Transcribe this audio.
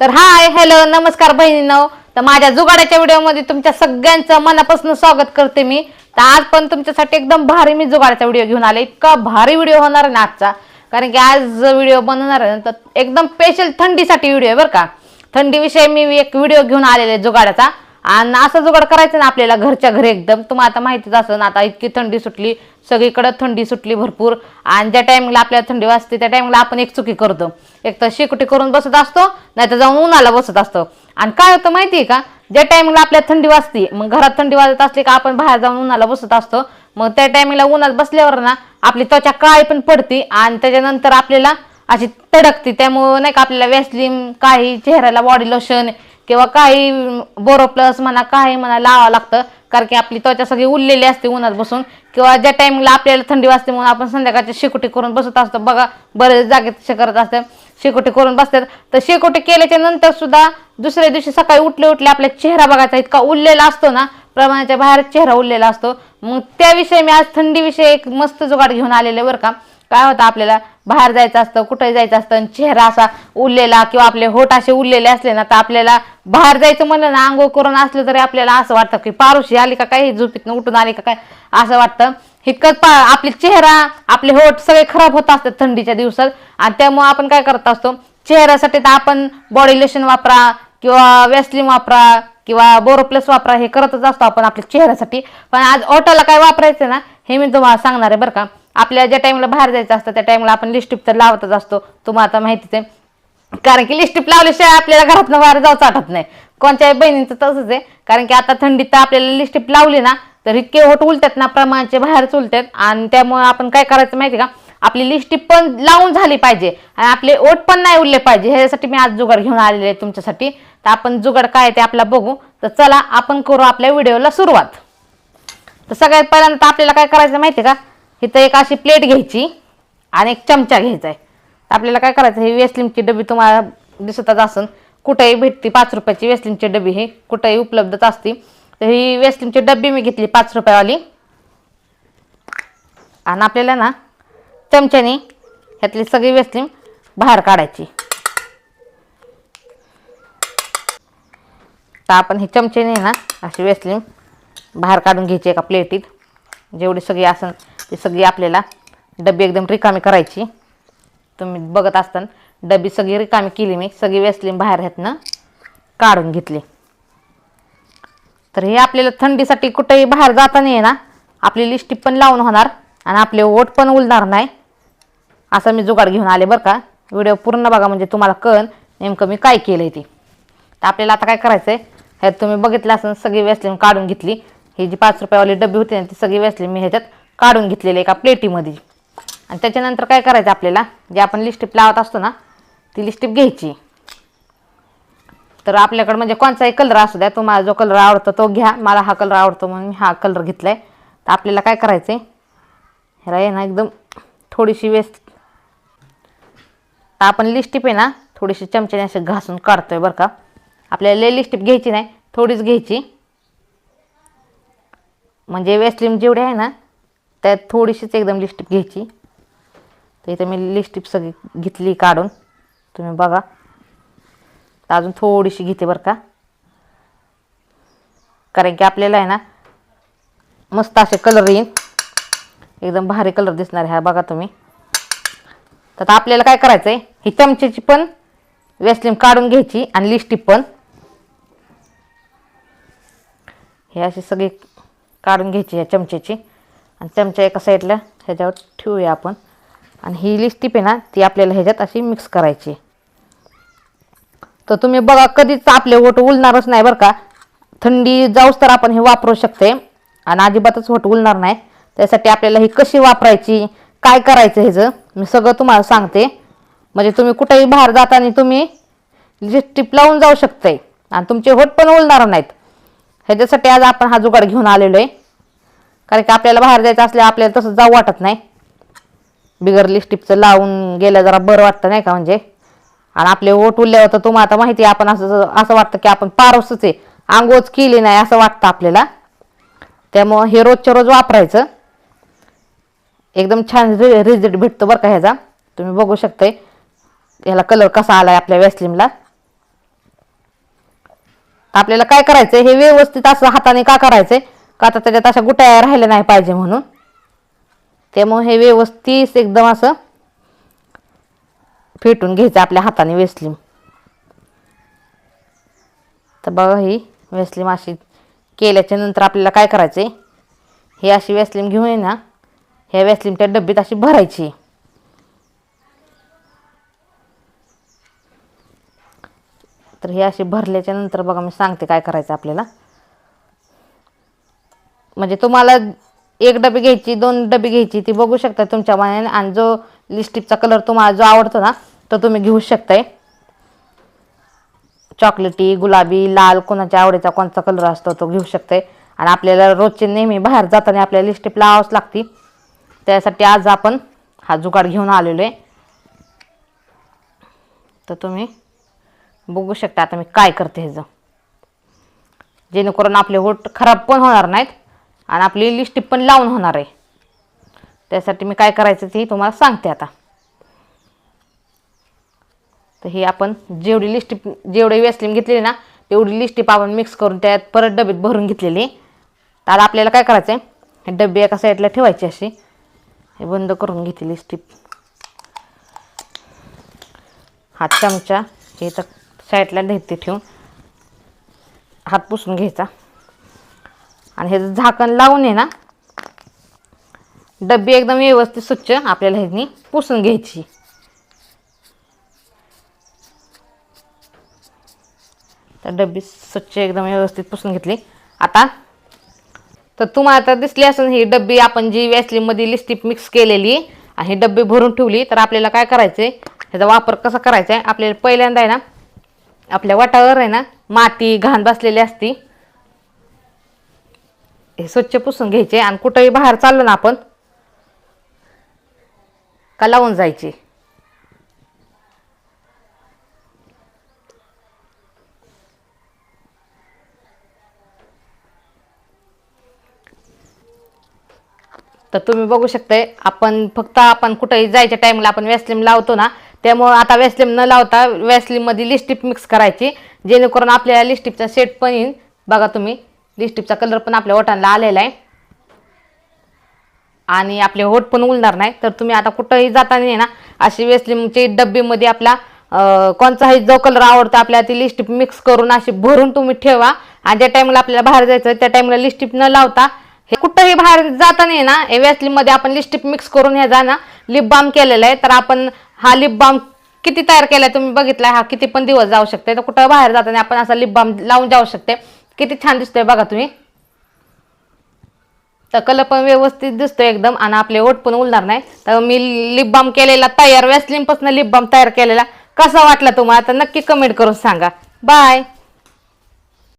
तर hi hello नमस्कार बहिणींनो. तर माझ्या जुगाड्याच्या व्हिडिओमध्ये तुमच्या सगळ्यांचं मनापासून स्वागत करते मी. तर आज पण तुमच्यासाठी एकदम भारी मी जुगाड्याचा व्हिडिओ घेऊन आले. इतका भारी व्हिडिओ होणार आहे ना आजचा. कारण की आज व्हिडिओ बनवणार आहे ना, तर एकदम स्पेशल थंडीसाठी व्हिडिओ आहे बरं का. थंडीविषयी मी एक व्हिडिओ घेऊन आलेला आहे जुगाडाचा आणि असं जुगाड करायचं ना आपल्याला घरच्या घरी एकदम. तुम्हाला आता माहितीच ना आता इतकी थंडी सुटली सगळीकडे थंडी सुटली भरपूर. आणि ज्या टायमिंगला आपल्याला थंडी वाजते त्या टायमिंगला आपण एक चुकी करतो. एक तर शेकोटी करून बसत असतो नाही तर जाऊन उन्हाला बसत असतो. आणि काय होतं माहिती आहे का? ज्या टायमिंगला आपल्याला थंडी वाजते मग घरात थंडी वाजत असली का आपण बाहेर जाऊन उन्हाला बसत असतो. मग त्या टायमिंगला उन्हात बसल्यावर ना आपली त्वचा काळी पण पडते आणि त्याच्यानंतर आपल्याला अशी तडकते. त्यामुळं नाही का आपल्याला वॅसलिन काही चेहऱ्याला बॉडी लोशन किंवा काही बोरो प्लस म्हणा काही म्हणा लावावं लागतं. कारण की आपली त्वचा सगळी उरलेली असते उन्हात बसून. किंवा ज्या टाइमला आपल्याला थंडी वाजते म्हणून आपण संध्याकाळची शेकोटी करून बसत असतो. बघा बरेच जागेत करत असतात शेकोटी करून बसतात. तर शेकोटी केल्याच्यानंतर सुद्धा दुसऱ्या दिवशी सकाळी उठले उठले आपला चेहरा बघायचा इतका उरलेला असतो ना. प्रमाणाच्या बाहेर चेहरा उरलेला असतो. मग त्याविषयी मी आज थंडीविषयी एक मस्त जुगाड घेऊन आलेले बरं का. काय होतं आपल्याला? बाहेर जायचं असतं कुठे जायचं असतं आणि चेहरा असा उरलेला किंवा आपले होठ असे उरलेले असले ना तर आपल्याला बाहेर जायचं म्हणलं ना आंघोळ करून असलं तरी आपल्याला असं वाटतं की पारुशी आली का काही झोपीतनं उठून आली का काय असं वाटतं. इतकंच पा आपले चेहरा आपले होठ सगळे खराब होत असतात थंडीच्या दिवसात. आणि त्यामुळे आपण काय करत असतो चेहऱ्यासाठी तर आपण बॉडी लोशन वापरा किंवा वॅसलिन वापरा किंवा बोरोप्लस वापरा हे करतच असतो आपण आपल्या चेहऱ्यासाठी. पण आज ओटाला काय वापरायचं ना हे मी तुम्हाला सांगणार आहे बरं का. आपल्या ज्या टाइमला बाहेर जायचं असतं त्या टाइमला आपण लिस्टिप तर लावतच असतो. तुम्हाला आता माहितीच आहे. कारण की लिस्टिप लावल्याशिवाय आपल्याला घरातनं बाहेर जाऊच आठत नाही. कोणत्याही बहिणीचं तसंच आहे. कारण की आता थंडीत तर आपल्याला लिस्टिप लावली ना तर इतके होट उलटतात ना प्रमाणाचे बाहेरच उलटतात आणि त्यामुळे आपण काय करायचं माहिती का? आपली लिस्टिप पण लावून झाली पाहिजे. आणि आपले ओट पण नाही उरले पाहिजे. ह्यासाठी मी आज जुगाड घेऊन आलेले आहे तुमच्यासाठी. तर आपण जुगाड काय आहे ते आपला बघू. तर चला आपण करू आपल्या व्हिडिओला सुरुवात. तर सगळ्यात पहिल्यांदा आपल्याला काय करायचं माहिती आहे का? इथं एक अशी प्लेट घ्यायची आणि एक चमचा घ्यायचा आहे. तर आपल्याला काय करायचं ही वेस्लिमची डबी तुम्हाला दिसतच असन. कुठेही भेटते पाच रुपयाची वेस्लिमची डबी हे. कुठेही उपलब्धच असते तर ही वेस्लिमची डबी मी घेतली पाच रुपयावाली. आणि आपल्याला ना चमच्याने ह्यातली सगळी वेस्लिम बाहेर काढायची. तर आपण ही चमच्याने ना अशी वेस्लिम बाहेर काढून घ्यायची एका प्लेटीत. जेवढी सगळी असन ती सगळी आपल्याला डबी एकदम रिकामी करायची. तुम्ही बघत असताना डबी सगळी रिकामी केली मी. सगळी वेसलिन बाहेर ह्यातनं काढून घेतली. तर हे आपल्याला थंडीसाठी कुठेही बाहेर जाताना आहे ना आपली लिस्टिप पण लावून होणार आणि आपले ओट पण उलणार नाही. असं मी जुगाड घेऊन आले बरं का. व्हिडिओ पूर्ण बघा म्हणजे तुम्हाला कळन नेमकं मी काय केलं आहे ती. तर आपल्याला आता काय करायचं आहे ह्यात तुम्ही बघितलं असं सगळी वेसलिन काढून घेतली. ही जी पाच रुपयावाली डबी होती ना ती सगळी वेसलिन मी ह्याच्यात काढून घेतलेलं एका प्लेटीमध्ये. आणि त्याच्यानंतर काय करायचं आपल्याला? जे आपण लिस्टिप लावत असतो ना ती लिस्टिप घ्यायची. तर आपल्याकडे म्हणजे कोणताही कलर असू द्या तुम्हाला जो कलर आवडतो तो घ्या. मला हा कलर आवडतो म्हणून मी हा कलर घेतला आहे तर आपल्याला काय करायचं आहे ह्याला आहे ना एकदम थोडीशी वेस्ट तर आपण लिस्टिप आहे ना थोडीशी चमच्याने असे घासून काढतोय बरं का. आपल्याला लय लिस्टिप घ्यायची नाही थोडीच घ्यायची. म्हणजे वेस्टलिम जेवढी आहे ना त्यात थोडीशीच एकदम लिस्टिप घ्यायची. तर इथं मी लिस्टिप सगळी घेतली काढून. तुम्ही बघा. तर अजून थोडीशी घेते बरं का. कारण की आपल्याला आहे ना मस्त असे कलर येईन. एकदम भारी कलर दिसणार ह्या बघा तुम्ही. तर आता आपल्याला काय करायचं आहे ही चमच्याची पण वेस्लिम काढून घ्यायची आणि लिस्टिप पण. हे अशी सगळी काढून घ्यायची ह्या चमच्याची आणि चमचा एका साईडला ह्याच्यावर ठेवूया आपण. आणि ही लिस्टीप आहे ना ती आपल्याला ह्याच्यात अशी मिक्स करायची. तर तुम्ही बघा कधीच आपले ओट उलणारच नाही बरं का. थंडी जाऊच तर आपण हे वापरू शकते. आणि अजिबातच ओट उलणार नाही. त्यासाठी आपल्याला ही कशी वापरायची काय करायचं ह्याचं मी सगळं तुम्हाला सांगते. म्हणजे तुम्ही कुठेही बाहेर जाताना तुम्ही लिस्टिप लावून जाऊ शकते. आणि तुमचे होठ पण उलणार नाहीत. ह्याच्यासाठी आज आपण हा जुगाड घेऊन आलेलो आहे. कारण की आपल्याला बाहेर जायचं असल्या आपल्याला तसं जाऊ वाटत नाही. बिगर लिस्टिपचं लावून गेलं जरा बरं वाटतं नाही का म्हणजे? आणि आपले ओट उरल्यावर तर तुम्हाला आता माहिती आहे आपण असं असं वाटतं की आपण पारसच आहे. आंघोच केली नाही असं वाटतं आपल्याला. त्यामुळं हे रोजच्या रोज वापरायचं. एकदम छान रि रिझल्ट भेटतो बरं का ह्याचा. तुम्ही बघू शकताय. ह्याला कलर कसा आलाय आपल्या वेस्लिमला आपल्याला काय करायचंय? हे व्यवस्थित असं हाताने का करायचंय? का आता त्याच्यात अशा गुट्या राहिल्या नाही पाहिजे म्हणून. त्यामुळे हे व्यवस्थित एकदम असं फेटून घ्यायचं आपल्या हाताने वेसलीम. तर बघा ही वेसलीम अशी केल्याच्यानंतर आपल्याला काय करायचंय? ही अशी वेसलीम घेऊन ये ना ह्या वेसलीमच्या डब्बीत अशी भरायची. तर हे अशी भरल्याच्या नंतर बघा मी सांगते काय करायचं आपल्याला. म्हणजे तुम्हाला एक डबी घ्यायची दोन डबी घ्यायची ती बघू शकता तुमच्या मनाने. आणि जो लिपस्टिकचा कलर तुम्हाला जो आवडतो ना तो तुम्ही घेऊ शकताय. चॉकलेटी गुलाबी लाल कोणाच्या आवडीचा कोणता कलर असतो तो घेऊ शकताय. आणि आपल्याला रोजचे नेहमी बाहेर जाताना आपल्याला लिस्टिप लावावंच लागते. त्यासाठी आज आपण हा जुगाड घेऊन आलेलो आहे. तर तुम्ही बघू शकता आता मी काय करते ह्याचं जेणेकरून आपले ओठ खराब पण होणार नाहीत. आणि आपली लिपस्टिक पण लावून होणार आहे. त्यासाठी मी काय करायचं ते तुम्हाला सांगते आता. तर हे आपण जेवढी लिस्टिप जेवढी वेस्लिम घेतलेली ना तेवढी लिस्टिप आपण मिक्स करून त्यात परत डबेत भरून घेतलेली. तर आता आपल्याला काय करायचं आहे हे एका साईडला ठेवायची अशी हे बंद करून घेते लिस्टिप हा चमचा हे तर साईडला नेते ठेवून. हात पुसून घ्यायचा. आणि हे झाकण लावून आहे ना डब्बी एकदम व्यवस्थित स्वच्छ आपल्याला ह्यानी पुसून घ्यायची. तर डब्बी स्वच्छ एकदम व्यवस्थित पुसून घेतली. आता तर तुम्हाला आता दिसली असेल ही डब्बी आपण जी वॅसलीमध्ये लिस्टिप मिक्स केलेली आणि ही डब्बी भरून ठेवली तर आपल्याला काय करायचं आहे ह्याचा वापर कसा करायचा आहे? आपल्याला पहिल्यांदा आहे ना आपल्या वाटावर आहे ना माती घाण बसलेली असती. हे स्वच्छ पुसून घ्यायचे आणि कुठंही बाहेर चाललो ना आपण का लावून जायची? तर तुम्ही बघू शकताय आपण फक्त आपण कुठेही जायच्या टाईमला आपण वॅसलिम लावतो ना त्यामुळं आता वॅसलिम न लावता वॅसलिममध्ये लिस्टिप मिक्स करायची जेणेकरून आपल्याला लिस्टिपचा सेट पण येईल बघा तुम्ही लिस्टिपचा कलर पण आपल्या ओठांना आलेला आहे. आणि आपले होठ पण उलणार नाही. तर तुम्ही आता कुठंही जाताना ना अशी वेस्लिमची डब्बीमध्ये आपला अं, कोणताही जो कलर आवडतो आपल्याला ती लिस्टिप मिक्स करून अशी भरून तुम्ही ठेवा. आणि ज्या टाइमला आपल्याला बाहेर जायचं त्या टाइमला लिस्टिप न लावता हे कुठंही बाहेर जाताना ना हे वेस्लिममध्ये आपण लिस्टिप मिक्स करून ह्या जाणं लिप बाम केलेला आहे. तर आपण हा लिप बाम किती तयार केलाय तुम्ही बघितलाय हा किती पण दिवस जाऊ शकते तर कुठं बाहेर जाताना आपण असा लिप बाम लावून जाऊ शकते किती छान दिसतोय बघा तुम्ही. तर कलर पण व्यवस्थित दिसतो एकदम आणि आपले ओठ पण उलणार नाही. तर मी लिप बाम केलेला तयार वॅसलिनपासून लिप बाम तयार केलेला. कसा वाटला तुम्हाला? तर नक्की कमेंट करून सांगा. बाय